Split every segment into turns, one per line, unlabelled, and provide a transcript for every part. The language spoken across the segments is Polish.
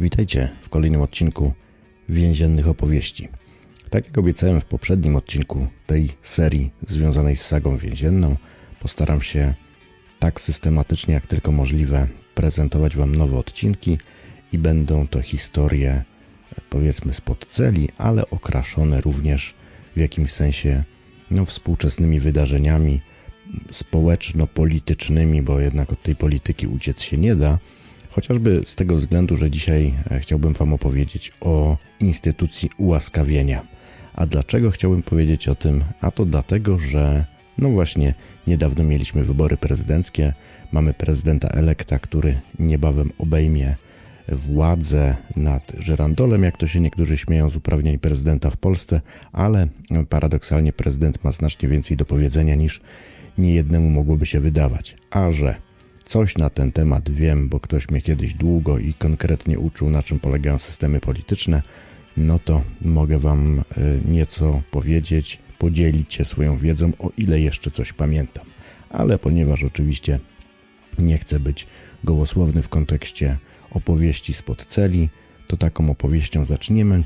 Witajcie w kolejnym odcinku więziennych opowieści. Tak jak obiecałem w poprzednim odcinku tej serii związanej z sagą więzienną, postaram się tak systematycznie jak tylko możliwe prezentować Wam nowe odcinki i będą to historie powiedzmy spod celi, ale okraszone również w jakimś sensie no, współczesnymi wydarzeniami społeczno-politycznymi, bo jednak od tej polityki uciec się nie da, chociażby z tego względu, że dzisiaj e, chciałbym Wam opowiedzieć o instytucji ułaskawienia. A dlaczego chciałbym powiedzieć o tym? A to dlatego, że no właśnie niedawno mieliśmy wybory prezydenckie, mamy prezydenta elekta, który niebawem obejmie władzę nad żerandolem, jak to się niektórzy śmieją z uprawnień prezydenta w Polsce, ale paradoksalnie prezydent ma znacznie więcej do powiedzenia niż niejednemu mogłoby się wydawać. A że coś na ten temat wiem, bo ktoś mnie kiedyś długo i konkretnie uczył, na czym polegają systemy polityczne, no to mogę Wam e, nieco powiedzieć, podzielić się swoją wiedzą, o ile jeszcze coś pamiętam. Ale ponieważ oczywiście nie chcę być gołosłowny w kontekście opowieści spod celi, to taką opowieścią zaczniemy,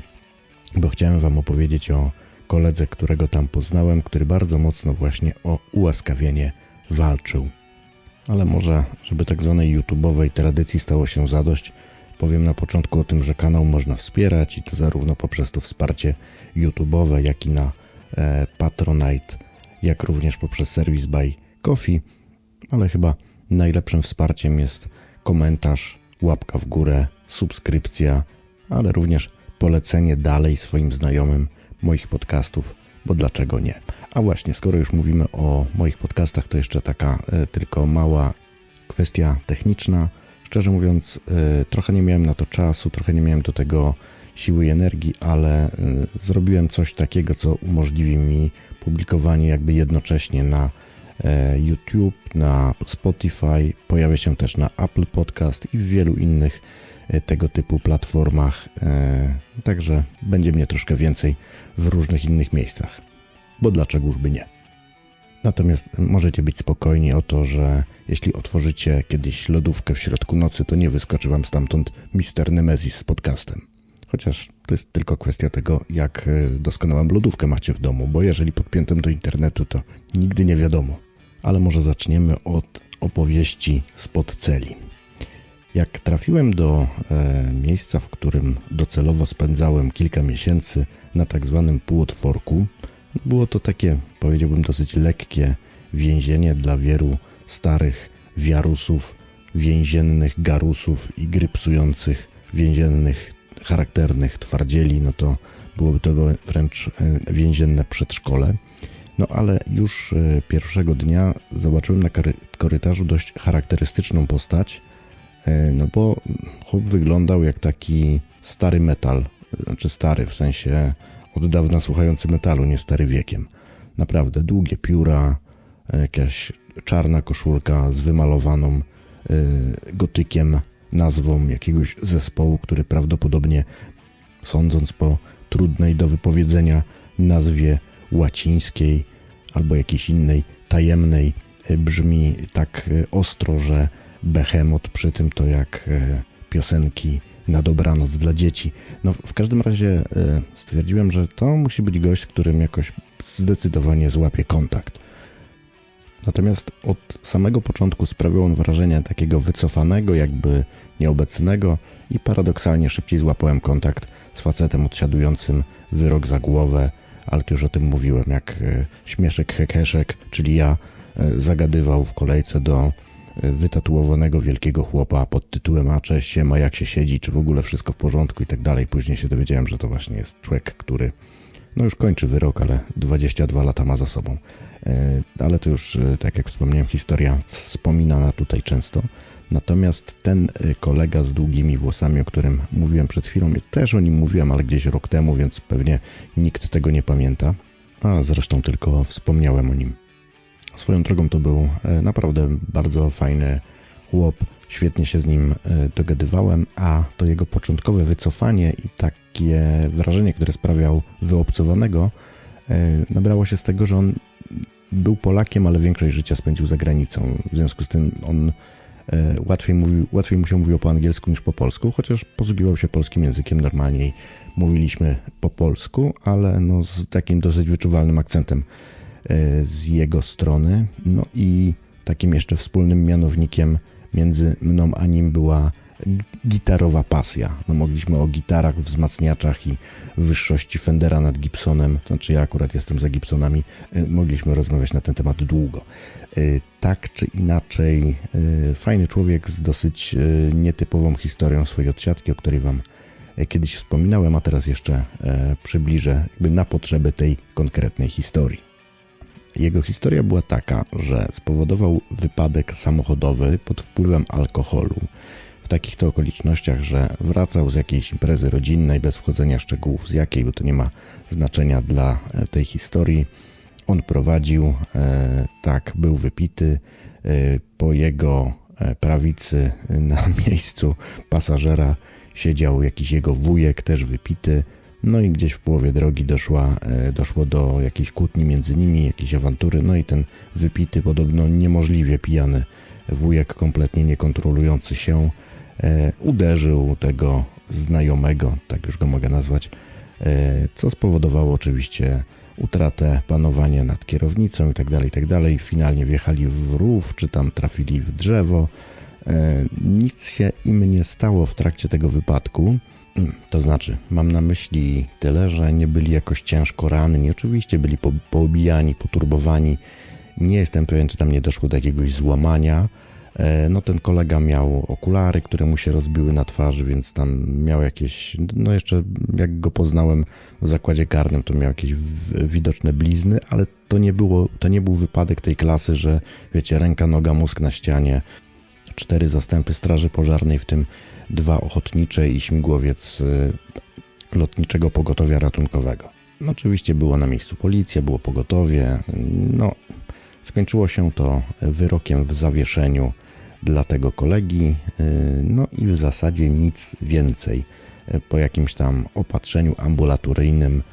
bo chciałem Wam opowiedzieć o koledze, którego tam poznałem, który bardzo mocno właśnie o ułaskawienie walczył. Ale może, żeby tak zwanej YouTube'owej tradycji stało się zadość, powiem na początku o tym, że kanał można wspierać i to zarówno poprzez to wsparcie YouTube'owe, jak i na e, Patronite, jak również poprzez serwis by Coffee, ale chyba najlepszym wsparciem jest komentarz, łapka w górę, subskrypcja, ale również polecenie dalej swoim znajomym moich podcastów, bo dlaczego nie? A właśnie, skoro już mówimy o moich podcastach, to jeszcze taka y, tylko mała kwestia techniczna. Szczerze mówiąc, y, trochę nie miałem na to czasu, trochę nie miałem do tego siły i energii, ale y, zrobiłem coś takiego, co umożliwi mi publikowanie jakby jednocześnie na YouTube, na Spotify, pojawia się też na Apple Podcast i w wielu innych E, tego typu platformach. E, także będzie mnie troszkę więcej w różnych innych miejscach. Bo dlaczegoż by nie? Natomiast możecie być spokojni o to, że jeśli otworzycie kiedyś lodówkę w środku nocy, to nie wyskoczy wam stamtąd Mister Nemesis z podcastem. Chociaż to jest tylko kwestia tego, jak e, doskonałą lodówkę macie w domu, bo jeżeli podpiętym do internetu, to nigdy nie wiadomo. Ale może zaczniemy od opowieści spod celi. Jak trafiłem do e, miejsca, w którym docelowo spędzałem kilka miesięcy na tak zwanym półotworku, było to takie, powiedziałbym, dosyć lekkie więzienie dla wielu starych wiarusów, więziennych garusów i grypsujących więziennych, charakternych twardzieli, no to byłoby to wręcz e, więzienne przedszkole. No ale już e, pierwszego dnia zobaczyłem na korytarzu dość charakterystyczną postać – E, no bo chłop wyglądał jak taki stary metal, znaczy stary w sensie od dawna słuchający metalu, nie stary wiekiem. Naprawdę długie pióra, e, jakaś czarna koszulka z wymalowaną e, gotykiem nazwą jakiegoś zespołu, który prawdopodobnie, sądząc po trudnej do wypowiedzenia nazwie łacińskiej albo jakiejś innej tajemnej, brzmi tak ostro, że Behemoth przy tym to jak e, piosenki na dobranoc dla dzieci. No w każdym razie e, stwierdziłem, że to musi być gość, z którym jakoś zdecydowanie złapie kontakt. Natomiast od samego początku sprawiał on wrażenie takiego wycofanego, jakby nieobecnego i paradoksalnie szybciej złapałem kontakt z facetem odsiadującym wyrok za głowę, ale już o tym mówiłem, jak e, śmieszek hekeszek, czyli ja zagadywał w kolejce do wytatuowanego wielkiego chłopa pod tytułem A cześć się ma jak się siedzi, czy w ogóle wszystko w porządku i tak dalej. Później się dowiedziałem, że to właśnie jest człowiek, który no już kończy wyrok, ale 22 lata ma za sobą. E, ale to już, e, tak jak wspomniałem, historia wspominana tutaj często. Natomiast ten e, kolega z długimi włosami, o którym mówiłem przed chwilą, też o nim mówiłem, ale gdzieś rok temu, więc pewnie nikt tego nie pamięta. A zresztą tylko wspomniałem o nim. Swoją drogą to był e, naprawdę bardzo fajny chłop, świetnie się z nim e, dogadywałem, a to jego początkowe wycofanie i takie wrażenie, które sprawiał wyobcowanego, e, nabrało się z tego, że on był Polakiem, ale większość życia spędził za granicą. W związku z tym on łatwiej, mówił, łatwiej mu się mówiło po angielsku niż po polsku, chociaż posługiwał się polskim językiem normalniej. Mówiliśmy po polsku, ale no z takim dosyć wyczuwalnym akcentem z jego strony. No i takim jeszcze wspólnym mianownikiem między mną a nim była gitarowa pasja. No mogliśmy o gitarach, wzmacniaczach i wyższości Fendera nad Gibsonem, znaczy ja akurat jestem za Gibsonami, y, mogliśmy rozmawiać na ten temat długo. Y, tak czy inaczej, fajny człowiek z dosyć nietypową historią swojej odsiadki, o której wam kiedyś wspominałem, a teraz jeszcze przybliżę jakby na potrzeby tej konkretnej historii. Jego historia była taka, że spowodował wypadek samochodowy pod wpływem alkoholu w takich to okolicznościach, że wracał z jakiejś imprezy rodzinnej, bez wchodzenia szczegółów z jakiej, bo to nie ma znaczenia dla e, tej historii. On prowadził, e, tak, był wypity. E, po jego prawicy na miejscu pasażera siedział jakiś jego wujek, też wypity. No i gdzieś w połowie drogi doszła, doszło do jakiejś kłótni między nimi, jakiejś awantury. No i ten wypity, podobno niemożliwie pijany wujek, kompletnie niekontrolujący się, E, uderzył tego znajomego, tak już go mogę nazwać, e, co spowodowało oczywiście utratę panowania nad kierownicą i tak dalej, i tak. Finalnie wjechali w rów, czy tam trafili w drzewo. E, nic się im nie stało w trakcie tego wypadku. Mm, to znaczy, mam na myśli tyle, że nie byli jakoś ciężko ranni. Oczywiście byli po, poobijani, poturbowani. Nie jestem pewien, czy tam nie doszło do jakiegoś złamania E, no ten kolega miał okulary, które mu się rozbiły na twarzy, więc tam miał jakieś, no jeszcze jak go poznałem w zakładzie karnym, to miał jakieś widoczne blizny, ale to nie było, to nie był wypadek tej klasy, że wiecie, ręka, noga, mózg na ścianie, cztery zastępy straży pożarnej, w tym dwa ochotnicze i śmigłowiec e, lotniczego pogotowia ratunkowego. Oczywiście było na miejscu policja, było pogotowie, no skończyło się to wyrokiem w zawieszeniu dla tego kolegi, y, no i w zasadzie nic więcej. Y, po jakimś tam opatrzeniu ambulatoryjnym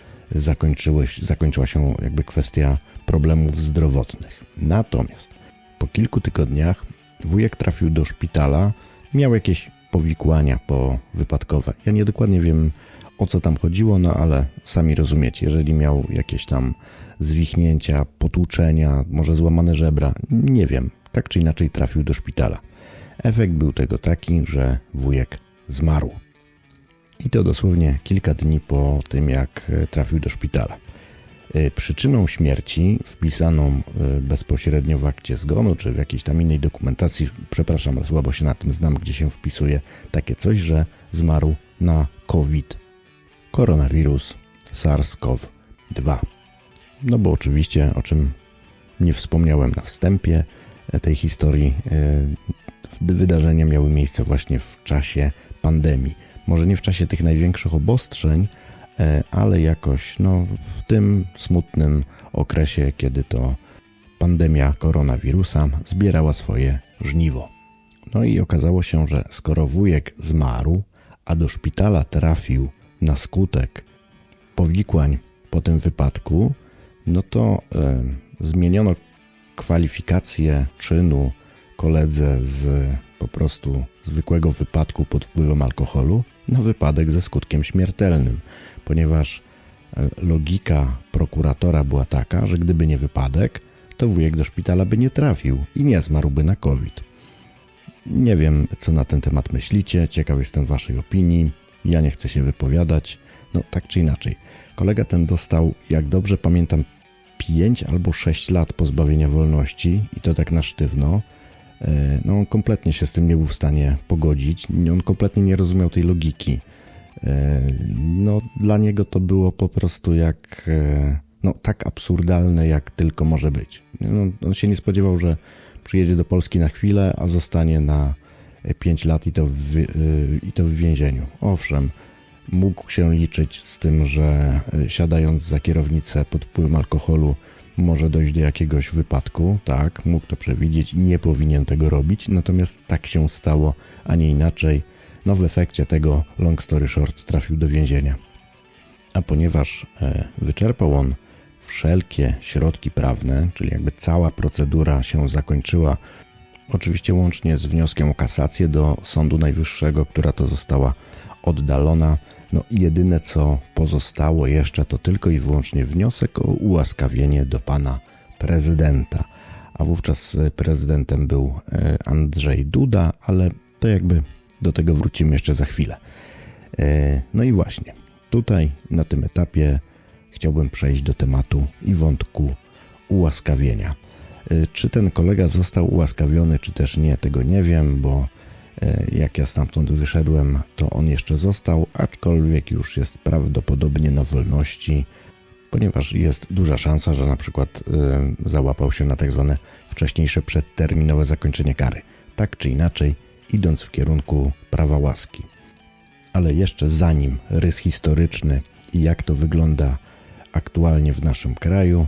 zakończyła się jakby kwestia problemów zdrowotnych. Natomiast po kilku tygodniach wujek trafił do szpitala, miał jakieś powikłania po wypadkowe. Ja nie dokładnie wiem o co tam chodziło, no ale sami rozumiecie, jeżeli miał jakieś tam zwichnięcia, potłuczenia, może złamane żebra, nie wiem, tak czy inaczej trafił do szpitala. Efekt był tego taki, że wujek zmarł. I to dosłownie kilka dni po tym, jak trafił do szpitala. E, przyczyną śmierci, wpisaną e, bezpośrednio w akcie zgonu, czy w jakiejś tam innej dokumentacji, przepraszam, słabo się na tym znam, gdzie się wpisuje takie coś, że zmarł na COVID. Koronawirus SARS-CoV-2. No bo oczywiście, o czym nie wspomniałem na wstępie tej historii, e, wydarzenia miały miejsce właśnie w czasie pandemii. Może nie w czasie tych największych obostrzeń, e, ale jakoś no, w tym smutnym okresie, kiedy to pandemia koronawirusa zbierała swoje żniwo. No i okazało się, że skoro wujek zmarł, a do szpitala trafił na skutek powikłań po tym wypadku, no to e, zmieniono kwalifikację czynu koledze z po prostu zwykłego wypadku pod wpływem alkoholu na wypadek ze skutkiem śmiertelnym, ponieważ e, logika prokuratora była taka, że gdyby nie wypadek, to wujek do szpitala by nie trafił i nie zmarłby na COVID. Nie wiem, co na ten temat myślicie, ciekaw jestem waszej opinii. Ja nie chcę się wypowiadać. No, tak czy inaczej. Kolega ten dostał, jak dobrze pamiętam, 5 albo 6 lat pozbawienia wolności i to tak na sztywno. E, no, on kompletnie się z tym nie był w stanie pogodzić. On kompletnie nie rozumiał tej logiki. E, no, dla niego to było po prostu jak, e, no, tak absurdalne, jak tylko może być. No, on się nie spodziewał, że przyjedzie do Polski na chwilę, a zostanie na 5 lat i to w, i to w więzieniu. Owszem, mógł się liczyć z tym, że siadając za kierownicę pod wpływem alkoholu może dojść do jakiegoś wypadku, tak, mógł to przewidzieć i nie powinien tego robić, natomiast tak się stało, a nie inaczej. No w efekcie tego, long story short, trafił do więzienia. A ponieważ e, wyczerpał on wszelkie środki prawne, czyli jakby cała procedura się zakończyła Oczywiście łącznie z wnioskiem o kasację do Sądu Najwyższego, która to została oddalona. No i jedyne co pozostało jeszcze to tylko i wyłącznie wniosek o ułaskawienie do pana prezydenta. A wówczas prezydentem był e, Andrzej Duda, ale to jakby do tego wrócimy jeszcze za chwilę. E, no i właśnie, tutaj na tym etapie chciałbym przejść do tematu i wątku ułaskawienia. E, czy ten kolega został ułaskawiony, czy też nie, tego nie wiem, bo e, jak ja stamtąd wyszedłem, to on jeszcze został, aczkolwiek już jest prawdopodobnie na wolności, ponieważ jest duża szansa, że na przykład załapał się na tak zwane wcześniejsze przedterminowe zakończenie kary. Tak czy inaczej, idąc w kierunku prawa łaski. Ale jeszcze zanim rys historyczny i jak to wygląda aktualnie w naszym kraju,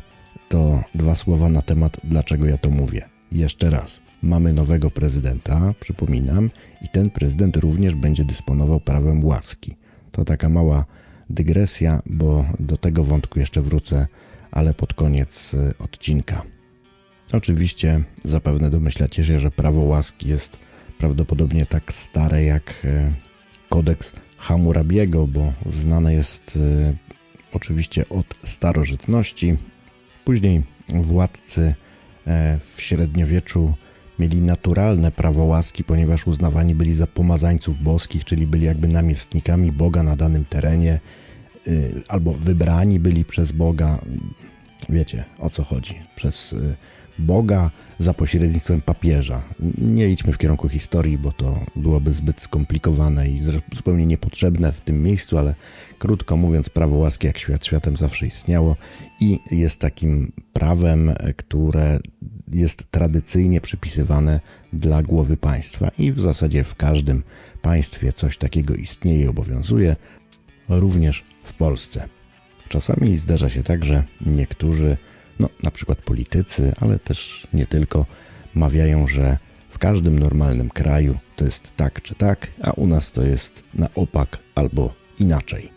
to dwa słowa na temat, dlaczego ja to mówię. Jeszcze raz. Mamy nowego prezydenta, przypominam, i ten prezydent również będzie dysponował prawem łaski. To taka mała dygresja, bo do tego wątku jeszcze wrócę, ale pod koniec y, odcinka. Oczywiście zapewne domyślacie się, że prawo łaski jest prawdopodobnie tak stare jak e, kodeks Hammurabiego, bo znane jest e, oczywiście od starożytności. Później władcy e, w średniowieczu mieli naturalne prawo łaski, ponieważ uznawani byli za pomazańców boskich, czyli byli jakby namiestnikami Boga na danym terenie, albo wybrani byli przez Boga. Wiecie o co chodzi. Przez Boga za pośrednictwem papieża. Nie idźmy w kierunku historii, bo to byłoby zbyt skomplikowane i zupełnie niepotrzebne w tym miejscu, ale krótko mówiąc, prawo łaski jak świat światem zawsze istniało i jest takim prawem, które jest tradycyjnie przypisywane dla głowy państwa i w zasadzie w każdym państwie coś takiego istnieje i obowiązuje, również w Polsce. Czasami zdarza się tak, że niektórzy no, na przykład politycy, ale też nie tylko, mawiają, że w każdym normalnym kraju to jest tak czy tak, a u nas to jest na opak albo inaczej.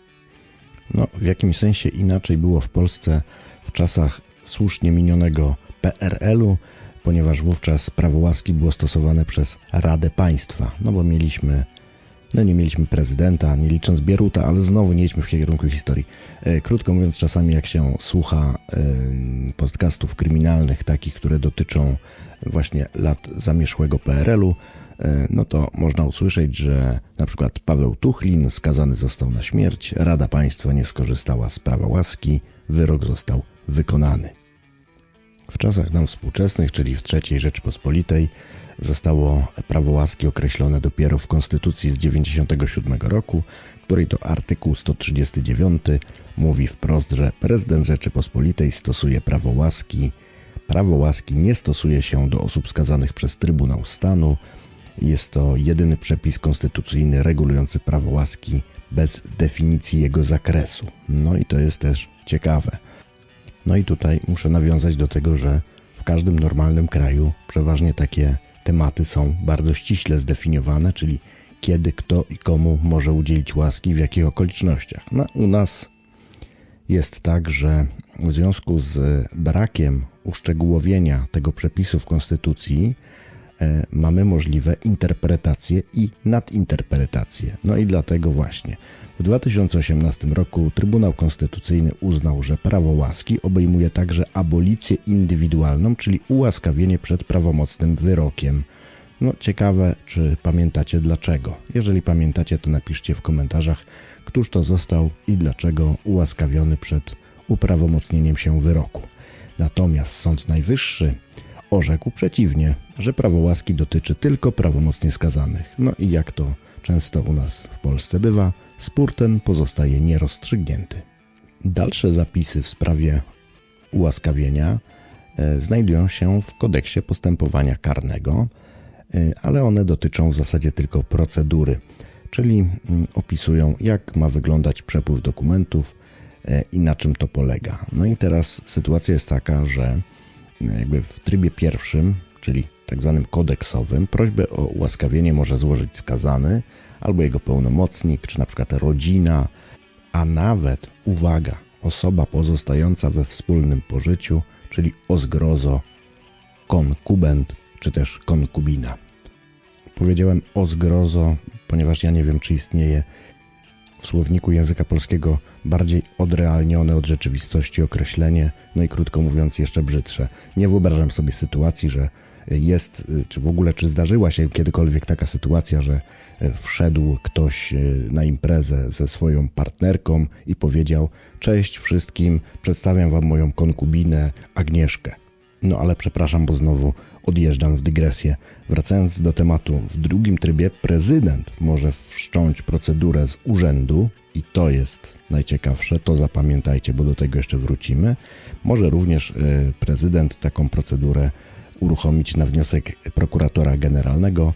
No, w jakimś sensie inaczej było w Polsce w czasach słusznie minionego PRL-u, ponieważ wówczas prawo łaski było stosowane przez Radę Państwa, no bo mieliśmy no nie mieliśmy prezydenta, nie licząc Bieruta, ale znowu nie idźmy w kierunku historii. E, krótko mówiąc, czasami jak się słucha e, podcastów kryminalnych, takich, które dotyczą właśnie lat zamieszłego PRL-u, e, no to można usłyszeć, że na przykład Paweł Tuchlin skazany został na śmierć, Rada Państwa nie skorzystała z prawa łaski, wyrok został wykonany. W czasach nam współczesnych, czyli w III Rzeczypospolitej, zostało prawo łaski określone dopiero w Konstytucji z 1997 roku, której to artykuł 139 mówi wprost, że prezydent Rzeczypospolitej stosuje prawo łaski. Prawo łaski nie stosuje się do osób skazanych przez Trybunał Stanu. Jest to jedyny przepis konstytucyjny regulujący prawo łaski bez definicji jego zakresu. No i to jest też ciekawe. No i tutaj muszę nawiązać do tego, że w każdym normalnym kraju przeważnie takie tematy są bardzo ściśle zdefiniowane, czyli kiedy, kto i komu może udzielić łaski, w jakich okolicznościach. No, u nas jest tak, że w związku z brakiem uszczegółowienia tego przepisu w Konstytucji mamy możliwe interpretacje i nadinterpretacje. No i dlatego właśnie w 2018 roku Trybunał Konstytucyjny uznał, że prawo łaski obejmuje także abolicję indywidualną, czyli ułaskawienie przed prawomocnym wyrokiem. No ciekawe, czy pamiętacie dlaczego. Jeżeli pamiętacie, to napiszcie w komentarzach, któż to został i dlaczego ułaskawiony przed uprawomocnieniem się wyroku. Natomiast Sąd Najwyższy orzekł przeciwnie, że prawo łaski dotyczy tylko prawomocnie skazanych. No i jak to często u nas w Polsce bywa, spór ten pozostaje nierozstrzygnięty. Dalsze zapisy w sprawie ułaskawienia e, znajdują się w kodeksie postępowania karnego, e, ale one dotyczą w zasadzie tylko procedury, czyli mm, opisują, jak ma wyglądać przepływ dokumentów e, i na czym to polega. No i teraz sytuacja jest taka, że jakby w trybie pierwszym, czyli tak zwanym kodeksowym, prośbę o ułaskawienie może złożyć skazany albo jego pełnomocnik, czy na przykład rodzina, a nawet, uwaga, osoba pozostająca we wspólnym pożyciu, czyli o zgrozo, konkubent, czy też konkubina. Powiedziałem o zgrozo, ponieważ ja nie wiem, czy istnieje w słowniku języka polskiego bardziej odrealnione od rzeczywistości określenie, no i krótko mówiąc jeszcze brzydsze. Nie wyobrażam sobie sytuacji, że jest, czy w ogóle, czy zdarzyła się kiedykolwiek taka sytuacja, że wszedł ktoś na imprezę ze swoją partnerką i powiedział: Cześć wszystkim, przedstawiam wam moją konkubinę Agnieszkę. No ale przepraszam, bo znowu odjeżdżam w dygresję. Wracając do tematu, w drugim trybie prezydent może wszcząć procedurę z urzędu i to jest najciekawsze, to zapamiętajcie, bo do tego jeszcze wrócimy. Może również prezydent taką procedurę uruchomić na wniosek prokuratora generalnego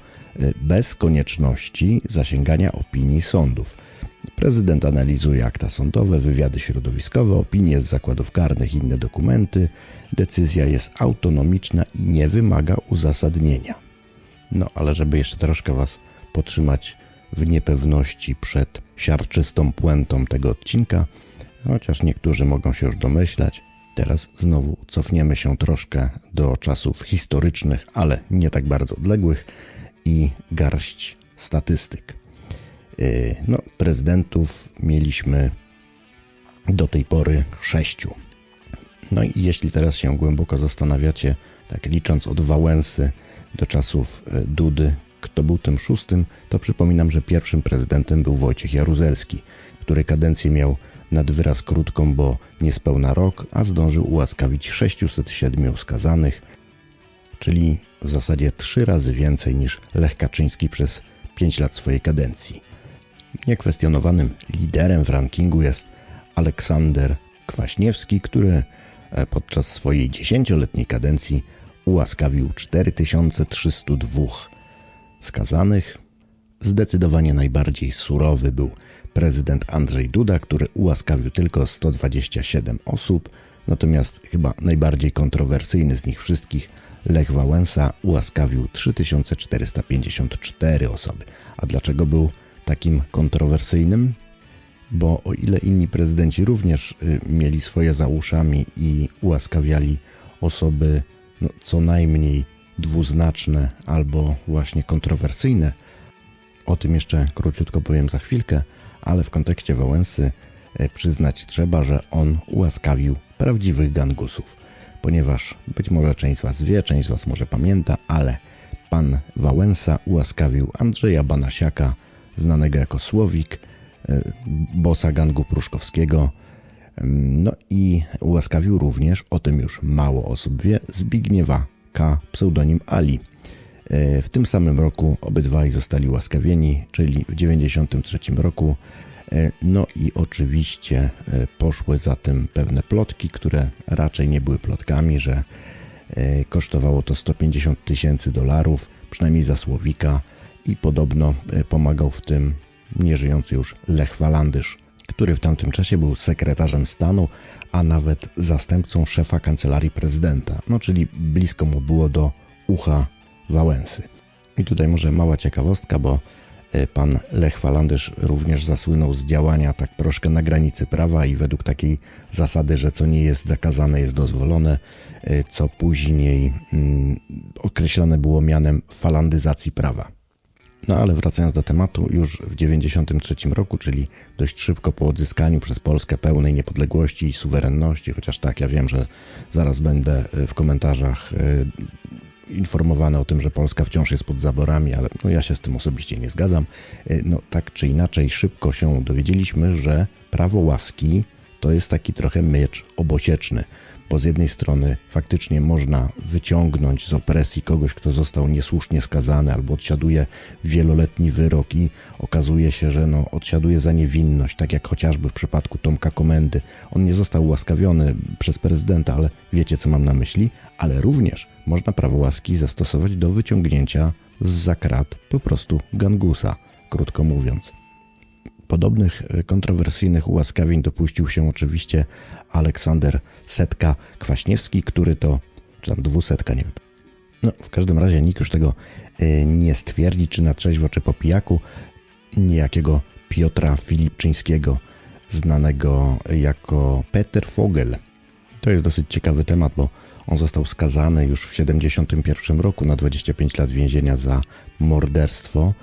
bez konieczności zasięgania opinii sądów. Prezydent analizuje akta sądowe, wywiady środowiskowe, opinie z zakładów karnych inne dokumenty. Decyzja jest autonomiczna i nie wymaga uzasadnienia. No ale żeby jeszcze troszkę Was potrzymać w niepewności przed siarczystą puentą tego odcinka, chociaż niektórzy mogą się już domyślać, teraz znowu cofniemy się troszkę do czasów historycznych, ale nie tak bardzo odległych i garść statystyk. No, prezydentów mieliśmy do tej pory sześciu. No i jeśli teraz się głęboko zastanawiacie, tak licząc od Wałęsy do czasów Dudy, kto był tym szóstym, to przypominam, że pierwszym prezydentem był Wojciech Jaruzelski, który kadencję miał nad wyraz krótką, bo niespełna rok, a zdążył ułaskawić 607 skazanych, czyli w zasadzie trzy razy więcej niż Lech Kaczyński przez 5 lat swojej kadencji. Niekwestionowanym liderem w rankingu jest Aleksander Kwaśniewski, który podczas swojej dziesięcioletniej kadencji ułaskawił 4302 skazanych. Zdecydowanie najbardziej surowy był prezydent Andrzej Duda, który ułaskawił tylko 127 osób, natomiast chyba najbardziej kontrowersyjny z nich wszystkich, Lech Wałęsa, ułaskawił 3454 osoby. A dlaczego był takim kontrowersyjnym? Bo o ile inni prezydenci również mieli swoje za uszami i ułaskawiali osoby no, co najmniej dwuznaczne albo właśnie kontrowersyjne, o tym jeszcze króciutko powiem za chwilkę, ale w kontekście Wałęsy przyznać trzeba, że on ułaskawił prawdziwych gangusów, ponieważ być może część z Was wie, część z Was może pamięta, ale pan Wałęsa ułaskawił Andrzeja Banasiaka, znanego jako Słowik, bossa gangu pruszkowskiego, no i ułaskawił również, o tym już mało osób wie, Zbigniewa K., pseudonim Ali. W tym samym roku obydwaj zostali ułaskawieni, czyli w 1993 roku. No i oczywiście poszły za tym pewne plotki, które raczej nie były plotkami, że kosztowało to 150 tysięcy dolarów, przynajmniej za Słowika i podobno pomagał w tym nieżyjący już Lech Walandysz, który w tamtym czasie był sekretarzem stanu, a nawet zastępcą szefa kancelarii prezydenta, no czyli blisko mu było do ucha Wałęsy. I tutaj może mała ciekawostka, bo pan Lech Walandysz również zasłynął z działania tak troszkę na granicy prawa i według takiej zasady, że co nie jest zakazane jest dozwolone, co później mm, określone było mianem falandyzacji prawa. No ale wracając do tematu, już w 1993 roku, czyli dość szybko po odzyskaniu przez Polskę pełnej niepodległości i suwerenności, chociaż tak, ja wiem, że zaraz będę w komentarzach informowany o tym, że Polska wciąż jest pod zaborami, ale no ja się z tym osobiście nie zgadzam. No tak czy inaczej, szybko się dowiedzieliśmy, że prawo łaski to jest taki trochę miecz obosieczny bo z jednej strony faktycznie można wyciągnąć z opresji kogoś, kto został niesłusznie skazany albo odsiaduje wieloletni wyrok i okazuje się, że no, odsiaduje za niewinność, tak jak chociażby w przypadku Tomka Komendy. On nie został ułaskawiony przez prezydenta, ale wiecie co mam na myśli, ale również można prawo łaski zastosować do wyciągnięcia z zakrat po prostu gangusa, krótko mówiąc. Podobnych kontrowersyjnych ułaskawień dopuścił się oczywiście Aleksander Setka Kwaśniewski, który to, czy tam dwusetka, nie wiem. No, w każdym razie nikt już tego nie stwierdzi, czy na trzeźwo, czy po pijaku, niejakiego Piotra Filipczyńskiego, znanego jako Peter Fogel. To jest dosyć ciekawy temat, bo On został skazany już w 1971 roku na 25 lat więzienia za morderstwo.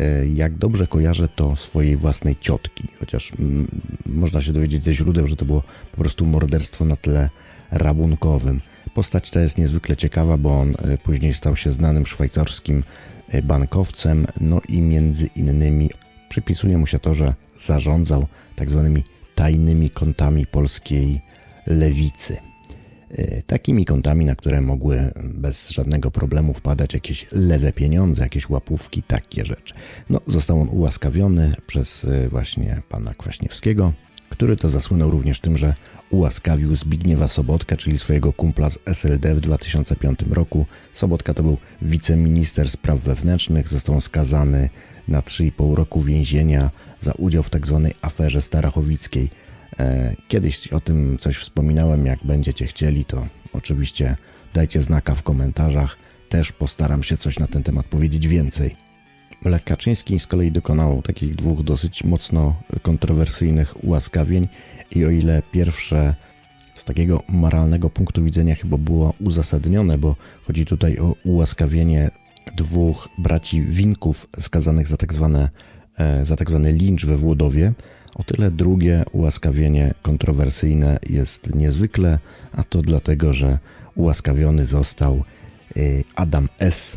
E, jak dobrze kojarzę, to swojej własnej ciotki, chociaż mm, można się dowiedzieć ze źródeł, że to było po prostu morderstwo na tle rabunkowym. Postać ta jest niezwykle ciekawa, bo on e, później stał się znanym szwajcarskim e, bankowcem, no i między innymi przypisuje mu się to, że zarządzał tak zwanymi tajnymi kontami polskiej lewicy. E, takimi kontami, na które mogły bez żadnego problemu wpadać jakieś lewe pieniądze, jakieś łapówki, takie rzeczy. No, został on ułaskawiony przez właśnie pana Kwaśniewskiego, który to zasłynął również tym, że ułaskawił Zbigniewa Sobotka, czyli swojego kumpla z SLD w 2005 roku. Sobotka to był wiceminister spraw wewnętrznych, został skazany na 3,5 roku więzienia za udział w tzw. Tak aferze starachowickiej. E, kiedyś o tym coś wspominałem, jak będziecie chcieli, to oczywiście dajcie znaka w komentarzach. Też postaram się coś na ten temat powiedzieć więcej. Lech Kaczyński z kolei dokonał takich dwóch dosyć mocno kontrowersyjnych ułaskawień i o ile pierwsze z takiego moralnego punktu widzenia chyba było uzasadnione, bo chodzi tutaj o ułaskawienie dwóch braci Winków skazanych za tak zwane za tak zwany lincz we Włodowie, o tyle drugie ułaskawienie kontrowersyjne jest niezwykle, a to dlatego, że ułaskawiony został e, Adam S.,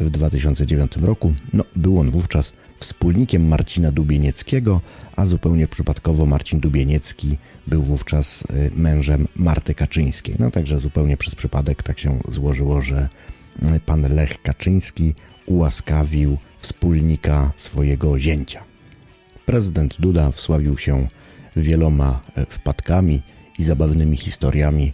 w 2009 roku. No, był on wówczas wspólnikiem Marcina Dubienieckiego, a zupełnie przypadkowo Marcin Dubieniecki był wówczas y, mężem Marty Kaczyńskiej. No także zupełnie przez przypadek tak się złożyło, że pan Lech Kaczyński ułaskawił wspólnika swojego zięcia. Prezydent Duda wsławił się wieloma y, wpadkami i zabawnymi historiami,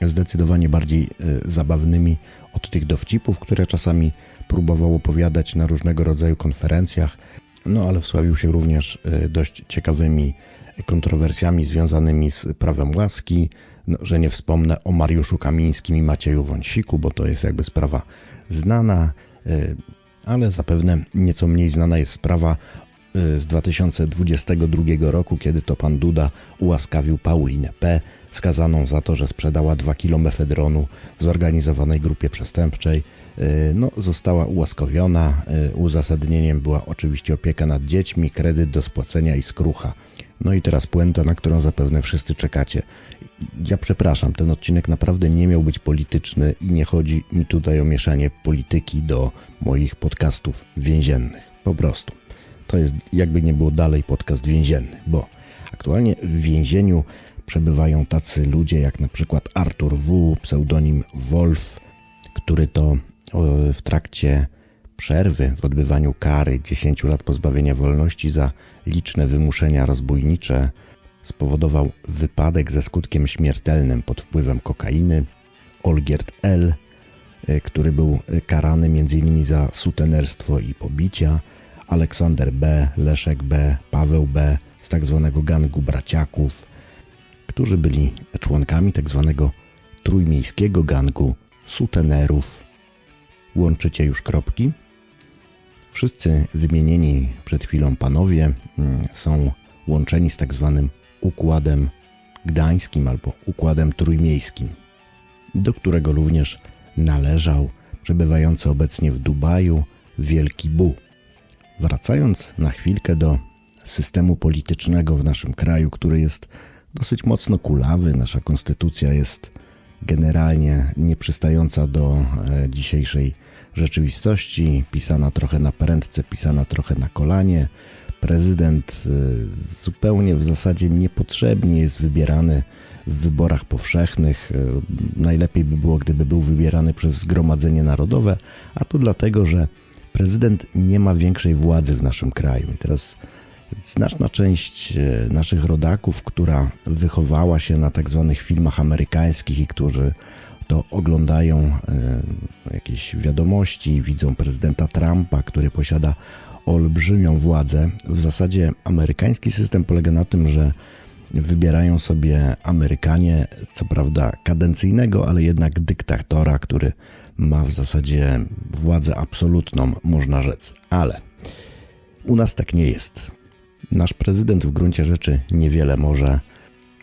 zdecydowanie bardziej zabawnymi od tych dowcipów, które czasami próbował opowiadać na różnego rodzaju konferencjach, no ale wsławił się również e, dość ciekawymi kontrowersjami związanymi z prawem łaski, no, że nie wspomnę o Mariuszu Kamińskim i Macieju Wąsiku, bo to jest jakby sprawa znana, e, ale zapewne nieco mniej znana jest sprawa e, z 2022 roku, kiedy to pan Duda ułaskawił Paulinę P., skazaną za to, że sprzedała 2 kg mefedronu w zorganizowanej grupie przestępczej. E, no, została ułaskawiona. E, uzasadnieniem była oczywiście opieka nad dziećmi, kredyt do spłacenia i skrucha. No i teraz puenta, na którą zapewne wszyscy czekacie. Ja przepraszam, ten odcinek naprawdę nie miał być polityczny i nie chodzi mi tutaj o mieszanie polityki do moich podcastów więziennych. Po prostu. To jest jakby nie było dalej podcast więzienny, bo aktualnie w więzieniu przebywają tacy ludzie jak na przykład Artur W., pseudonim Wolf, który to w trakcie przerwy w odbywaniu kary 10 lat pozbawienia wolności za liczne wymuszenia rozbójnicze spowodował wypadek ze skutkiem śmiertelnym pod wpływem kokainy. Olgierd L., e, który był karany m.in. za sutenerstwo i pobicia, Aleksander B., Leszek B., Paweł B. z tzw. Tak gangu braciaków, którzy byli członkami tzw. Tak trójmiejskiego gangu sutenerów. Łączycie już kropki? Wszyscy wymienieni przed chwilą panowie mm, są łączeni z tak zwanym układem gdańskim albo układem trójmiejskim, do którego również należał przebywający obecnie w Dubaju Wielki Bu. Wracając na chwilkę do systemu politycznego w naszym kraju, który jest dosyć mocno kulawy. Nasza konstytucja jest generalnie nieprzystająca do e, dzisiejszej rzeczywistości, pisana trochę na prędce, pisana trochę na kolanie. Prezydent e, zupełnie w zasadzie niepotrzebnie jest wybierany w wyborach powszechnych. E, najlepiej by było, gdyby był wybierany przez Zgromadzenie Narodowe, a to dlatego, że prezydent nie ma większej władzy w naszym kraju. I teraz Znaczna część e, naszych rodaków, która wychowała się na tak zwanych filmach amerykańskich i którzy to oglądają e, jakieś wiadomości, widzą prezydenta Trumpa, który posiada olbrzymią władzę. W zasadzie amerykański system polega na tym, że wybierają sobie Amerykanie, co prawda kadencyjnego, ale jednak dyktatora, który ma w zasadzie władzę absolutną, można rzec. Ale u nas tak nie jest. Nasz prezydent w gruncie rzeczy niewiele może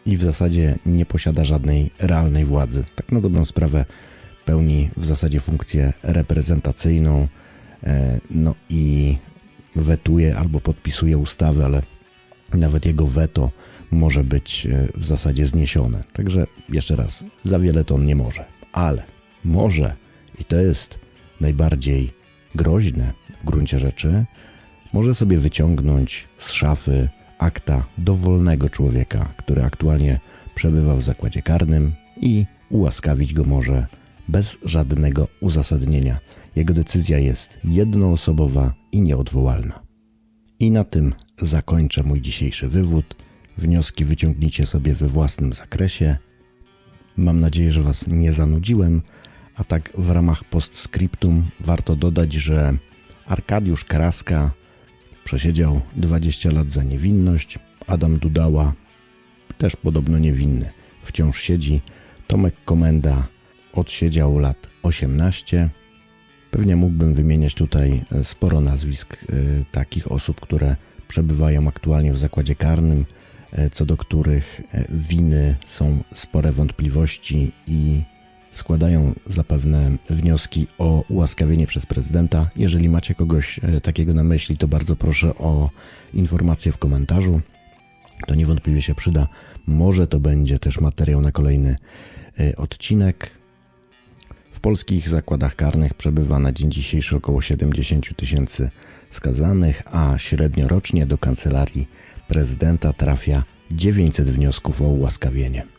i w zasadzie nie posiada żadnej realnej władzy. Tak na dobrą sprawę pełni w zasadzie funkcję reprezentacyjną, e, no i wetuje albo podpisuje ustawy, ale nawet jego weto może być e, w zasadzie zniesione. Także jeszcze raz, za wiele to on nie może, ale może, i to jest najbardziej groźne w gruncie rzeczy, może sobie wyciągnąć z szafy akta dowolnego człowieka, który aktualnie przebywa w zakładzie karnym i ułaskawić go może bez żadnego uzasadnienia. Jego decyzja jest jednoosobowa i nieodwołalna. I na tym zakończę mój dzisiejszy wywód. Wnioski wyciągnijcie sobie we własnym zakresie. Mam nadzieję, że Was nie zanudziłem, a tak w ramach postscriptum warto dodać, że Arkadiusz Kraska przesiedział 20 lat za niewinność, Adam Dudała też podobno niewinny, wciąż siedzi, Tomek Komenda odsiedział lat 18. Pewnie mógłbym wymieniać tutaj sporo nazwisk y, takich osób, które przebywają aktualnie w zakładzie karnym, y, co do których winy są spore wątpliwości i składają zapewne wnioski o ułaskawienie przez prezydenta. Jeżeli macie kogoś takiego na myśli, to bardzo proszę o informację w komentarzu. To niewątpliwie się przyda. Może to będzie też materiał na kolejny odcinek. W polskich zakładach karnych przebywa na dzień dzisiejszy około 70 tysięcy skazanych, a średnio rocznie do kancelarii prezydenta trafia 900 wniosków o ułaskawienie.